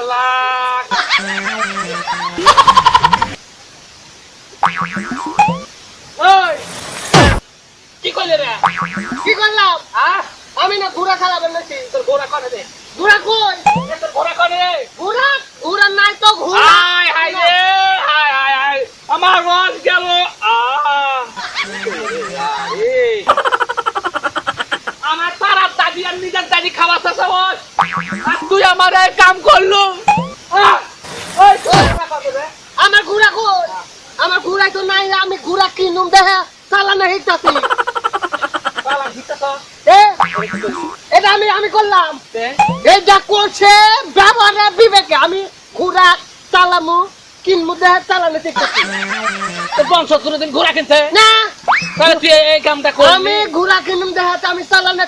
চালাক কি করলে রে? আমি না ঘোড়া খারাপ এনেছি তোর ঘোড়া করে দে। ঘোড়া কই? তোর ঘোড়া করে ঘোড়া? ঘোড়া নাই তো আমার রস গেল। আমার তারা দাদি আর নিজের দাদি খাওয়াতে সবাই তুই আমার কাম করলু। রে? আমার ঘুরা কই? আমার ঘুরাই তো নাই আমি ঘুরা কিনুম দেহে চালানো হিটাছি বাবা, এটা আমি আমি করলাম। দে। এইটা করছে ব্যবহারে বিবেকে। আমি ঘুরা চালামু কিনমু দেহে চালানো শিখতেছি তোর বংশ কোনোদিন ঘোড়া কিনছে? না। তাহলে তুই এই- কামটা করলি। আমি ঘুরা কিনুম দেহে আমি চালানো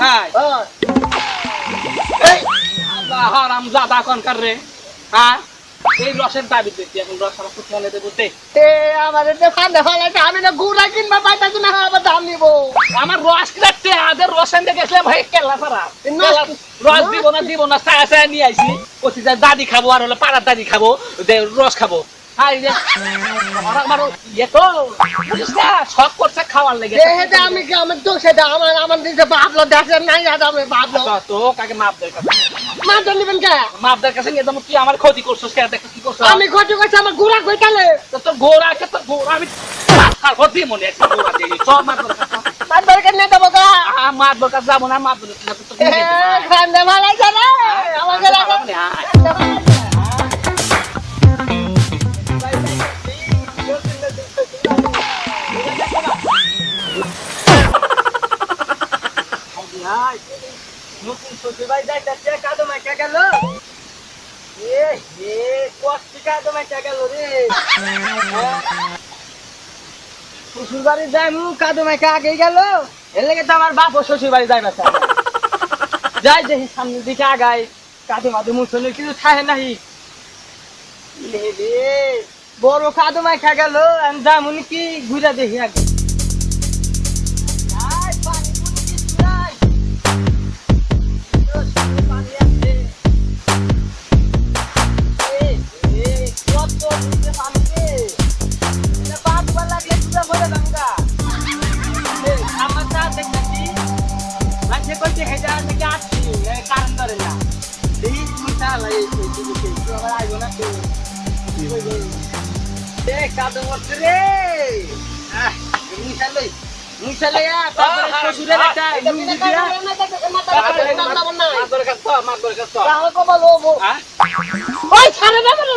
হ্যাঁ। হারাম জাদা কনকার রে? হ্যাঁ? এই রসের দাবি দিচ্ছি এখন রস আমার কোথায় দেবো দে আমার এটা ফান্দে ফালাইতে আমি না ঘুরা কিনবা পাইতাছি না আবার দাম নিব। আমার রস কাটতে আদের রস এনে গেছিলাম ভাই কেলা সারা নষ্ট- রস দিব না দিব না চায়া চায়া নিয়ে আইছি। কচি যা দাদি খাব আর হলো পাড়ার দাদি খাব দে রস খাব। হাই আমার তো করছে আমি কি আমার আমার আমার দিকে দেখেন নাই আমি ভাবলো তো কাকে মাপ দে মাথা নিবেন কে? মাপ দে কাছে নিয়ে তুই আমার ক্ষতি করছিস কে? দেখ কি করছিস। আমি কত কইছি আমার ঘুরা কই তালে তো তোর কে তোর ঘোড়া আমি আর ক্ষতি মনে দিয়ে। সব দরকার নেই দেবো গা মার যাব না তো এ, ফান্দে না? আমাকে লাগে নতুন শ্বশুর মাইকা গেল? এ হে কষ্টি কাদো মাইকা গেল রে? শ্বশুর বাড়ি যাই বাপ দেখি সামনের দিকে আগাই। কাদো মাদো মুসলে কিছু থাকে নাহি। লে বড় কাদো মাইকা গেল, আমি যাই কি ঘুরে দেখি আগে।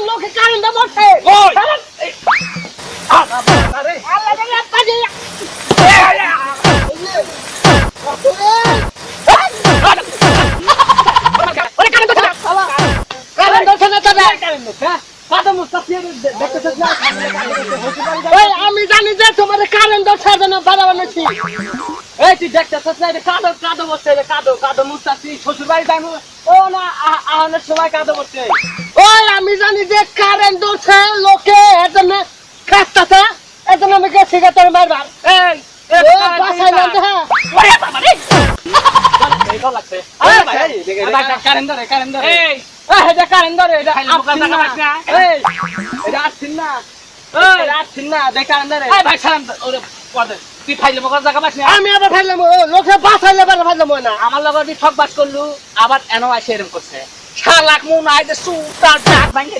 লোকে কারেন্টে মরছে ওই! জানে হ্যাঁ, দেখতে, আমি জানি যে তোমার কারেন্ট ধরছে জন্য বাড়া বানাচ্ছি এই তুই দেখতেছিস না? এটা কাদো, কাদো বসছে, এটা কাদো, কাদো মুস্তাফি, শ্বশুরবাড়ি যাইবো। ও না, আহানের সময় কাদো বসছে। ওই আমি জানি যে কারেন্ট ধরছে লোকে এর জন্য খাস্তাছে এর জন্য আমি গেছি গে তোর মারবার এই, বাসায় না দেখা ওরে বাবা রে! এইটাও লাগছে। আরে, ভাই, এই, এই, আবার একটা কারেন্ট ধরে, কারেন্ট ধরে। এই, এটা কারেন্ট ধরে, এটা আসছিন না। জাগা পাস না। এই, এটা আসছিন না। এটা আসছিন না, দেখ কারেন্ট ধরে। ভাই, সালাম দে, ওরে, পদে। তুই ফাইলে মকার জায়গা পাস না? আমি আবার ফাইলাম লোকে বাসাইলে বাড়া ফাইলাম না আমার লগত ঠক বাস করলু আবার এনো আসে এরকম করছে শালাক মন আইতে সুতার দাঁত ভাঙে